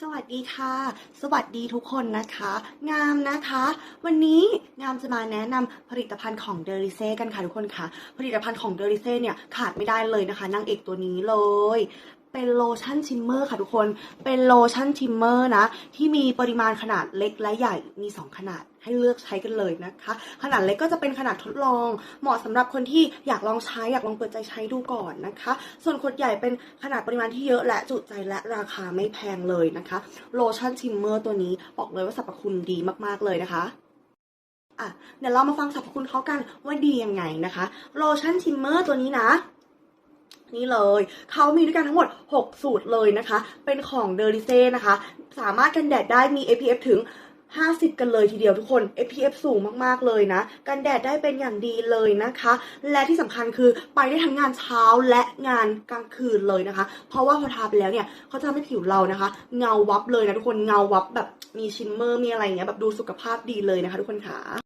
สวัสดีค่ะ สวัสดีทุกคนนะคะ งามนะคะ วันนี้งามจะมาแนะนำผลิตภัณฑ์ของเดลิเซ่กันค่ะทุกคนค่ะ ผลิตภัณฑ์ของเดลิเซ่เนี่ยขาดไม่ได้เลยนะคะนางเอกตัวนี้เลย เป็นโลชั่นชิมเมอร์ค่ะทุกคน เป็นโลชั่นชิมเมอร์นะ ที่มีปริมาณขนาดเล็กและใหญ่ มี 2 ขนาดให้เลือกใช้กันเลยนะคะ ขนาดเล็กก็จะเป็นขนาดทดลอง เหมาะสำหรับคนที่อยากลองใช้ อยากลองเปิดใจใช้ดูก่อนนะคะ ส่วนขวดใหญ่เป็นขนาดปริมาณที่เยอะและจุใจและราคาไม่แพงเลยนะคะ โลชั่นชิมเมอร์ตัวนี้บอกเลยว่าสรรพคุณดีมากๆเลยนะคะอะเดี๋ยวเรามาฟังสรรพคุณเขากันว่าดียังไงนะคะ โลชั่นชิมเมอร์ตัวนี้นะ นี่เลย เขามีด้วยกันทั้งหมด 6 สูตรเลยนะคะ เป็นของเดลิเซ่นะคะ สามารถกันแดดได้มี SPF ถึง 50 กันเลยทีเดียวทุกคน SPF สูงมากๆเลยนะ กันแดดได้เป็นอย่างดีเลยนะคะ และที่สำคัญคือไปได้ทั้งงานเช้าและงานกลางคืนเลยนะคะ เพราะว่าพอทาไปแล้วเนี่ยเขาจะทำให้ผิวเรานะคะ เงาวับเลยนะทุกคน เงาวับแบบมีชิมเมอร์ มีอะไรเงี้ยแบบดูสุขภาพดีเลยนะคะ ทุกคนค่ะ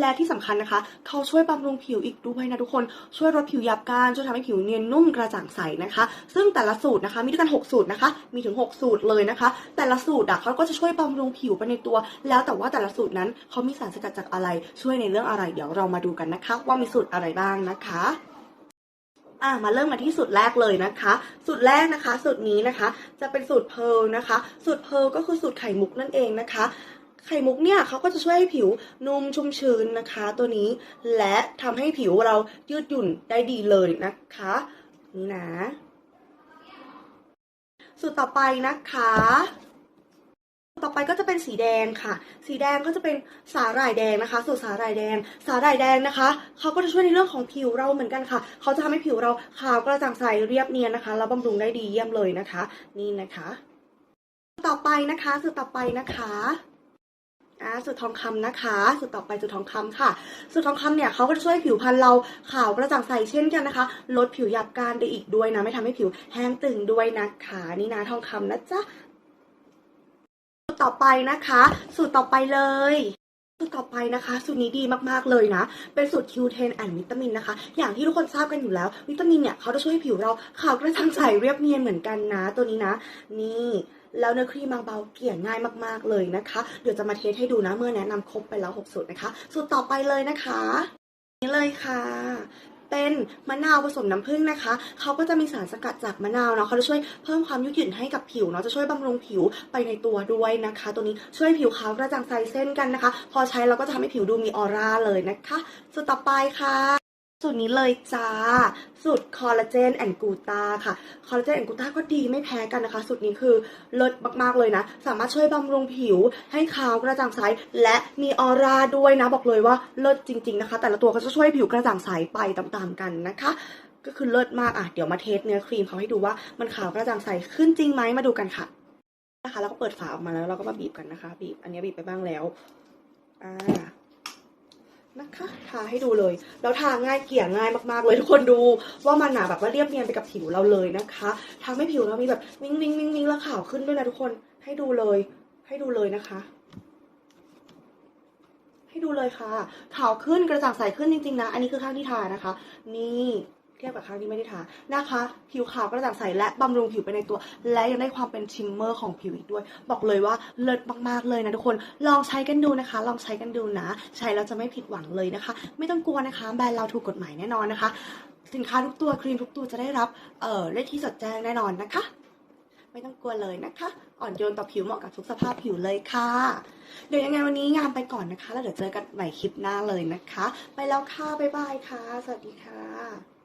และที่สำคัญนะคะ เขาช่วยบำรุงผิวอีกด้วยนะทุกคน ช่วยลดผิวหยาบกร้านช่วยทำให้ผิวเนียนนุ่มกระจ่างใสนะคะ ซึ่งแต่ละสูตรนะคะ มีด้วยกัน 6 สูตรนะคะ มีถึง 6 สูตรเลยนะคะ แต่ละสูตรอะเขาก็จะช่วยบำรุงผิวไปในตัว แล้วแต่ว่าแต่ละสูตรนั้นเขามีสารสกัดจากอะไร ช่วยในเรื่องอะไร เดี๋ยวเรามาดูกันนะคะ ว่ามีสูตรอะไรบ้างนะคะอะมาเริ่มกันที่สูตรแรกเลยนะคะ สูตรแรกนะคะ สูตรนี้นะคะ จะเป็นสูตรเพร์ลนะคะ สูตรเพร์ลก็คือสูตรไข่มุกนั่นเองนะคะ ไข่มุกเนี่ยเขาก็จะช่วยให้ผิวนุ่มชุ่มชื้นนะคะ ตัวนี้และทำให้ผิวเรายืดหยุ่นได้ดีเลยนะคะ นี่นะ สูตรต่อไปนะคะต่อไปก็จะเป็นสีแดงค่ะ สีแดงก็จะเป็นสาหร่ายแดงนะคะ สูตรสาหร่ายแดง สาหร่ายแดงนะคะ เขาก็จะช่วยในเรื่องของผิวเราเหมือนกันค่ะ เขาจะทำให้ผิวเราขาวกระจ่างใสเรียบเนียนนะคะ แล้วบำรุงได้ดีเยี่ยมเลยนะคะ นี่นะคะ ต่อไปนะคะสูตรต่อไปนะคะ อ่าสูตรทองคำนะคะสูตรต่อไปสูตรทองคำค่ะสูตรทองคำเนี่ยเขาก็จะช่วยผิวพรรณเราขาวกระจ่างใสเช่นกันนะคะ ลดผิวหยาบกร้านได้อีกด้วยนะไม่ทำให้ผิวแห้งตึงด้วยนะคะนี่นะทองคำนะจ๊ะสูตรต่อไปนะคะ สูตรต่อไปเลย ตรต่อไปนะคะสูตรนี้ดีมากๆเลยนะ เป็นสูตร Q10 แอนวิตามินนะคะ อย่างที่ทุกคนทราบกันอยู่แล้ว วิตามินเนี่ยเขาจะช่วยให้ผิวเราขาวกระจ่างใสเรียบเนียนเหมือนกันนะ ตัวนี้นะ นี่แล้วเนื้อครีมบางเบาเกลี่ยง่ายมากๆเลยนะคะ เดี๋ยวจะมาเทสให้ดูนะเมื่อแนะนำครบไปแล้ว 6 สูตรนะคะ สูตรต่อไปเลยนะคะ นี่เลยค่ะ เป็นมะนาวผสมน้ำผึ้งนะคะ เขาก็จะมีสารสกัดจากมะนาวเนาะเขาจะช่วยเพิ่มความยืดหยุ่นให้กับผิวเนาะจะช่วยบำรุงผิวไปในตัวด้วยนะคะ ตัวนี้ช่วยผิวขาวกระจ่างใสเส้นกันนะคะ พอใช้เราก็จะทำให้ผิวดูมีออร่าเลยนะคะสุดต่อไปค่ะ สูตรนี้เลยจ้า สูตรคอลลาเจนแอนกูตาค่ะ คอลลาเจนแอนกูตาก็ดีไม่แพ้กันนะคะ สูตรนี้คือเลิศมากๆเลยนะ สามารถช่วยบำรุงผิวให้ขาวกระจ่างใส และมีออร่าด้วยนะ บอกเลยว่าเลิศจริง ๆนะคะ แต่ละตัวก็จะช่วยให้ผิวกระจ่างใสไปตามๆกันนะคะ ก็คือเลิศมากอะ เดี๋ยวมาเทสเนื้อครีมเขาให้ดูว่ามันขาวกระจ่างใสขึ้นจริงไหมมาดูกันค่ะ นะคะ แล้วก็เปิดฝาออกมาแล้วเราก็มาบีบกันนะคะ บีบ อันนี้บีบไปบ้างแล้ว อ่า นะคะทาให้ดูเลย แล้วทาง่ายเกลี่ยง่ายมากๆเลยทุกคนดูว่ามันหนาแบบว่าเรียบเนียนไปกับผิวเราเลยนะคะทำให้ผิวเรามีแบบวิงวิงวิงวิงแล้วขาวขึ้นด้วยนะทุกคนให้ดูเลย ให้ดูเลยนะคะ ให้ดูเลยค่ะ ขาวขึ้นกระจ่างใสขึ้นจริงๆนะ อันนี้คือข้างที่ทานะคะ นี่ เทียบกับข้งที่ไม่ได้ทานะคะ ผิวขาวกระจ่างใสและบำรุงผิวไปในตัว และยังได้ความเป็นชิมเมอร์ของผิวอีกด้วย บอกเลยว่าเลิศมากๆเลยนะทุกคน ลองใช้กันดูนะคะ ลองใช้กันดูนะ ใช้แล้วจะไม่ผิดหวังเลยนะคะ ไม่ต้องกลัวนะคะ แบรนด์เราถูกกฎหมายแน่นอนนะคะ สินค้าทุกตัวครีมทุกตัวจะได้รับเอ่อเลขที่จดแจ้งแน่นอนนะคะไม่ต้องกลัวเลยนะคะ อ่อนโยนต่อผิวเหมาะกับทุกสภาพผิวเลยค่ะ เดี๋ยวยังไงวันนี้งานไปก่อนนะคะ แล้วเดี๋ยวเจอกันใหม่คลิปหน้าเลยนะคะ ไปแล้วค่ะ บ๊ายบายค่ะ สวัสดีค่ะ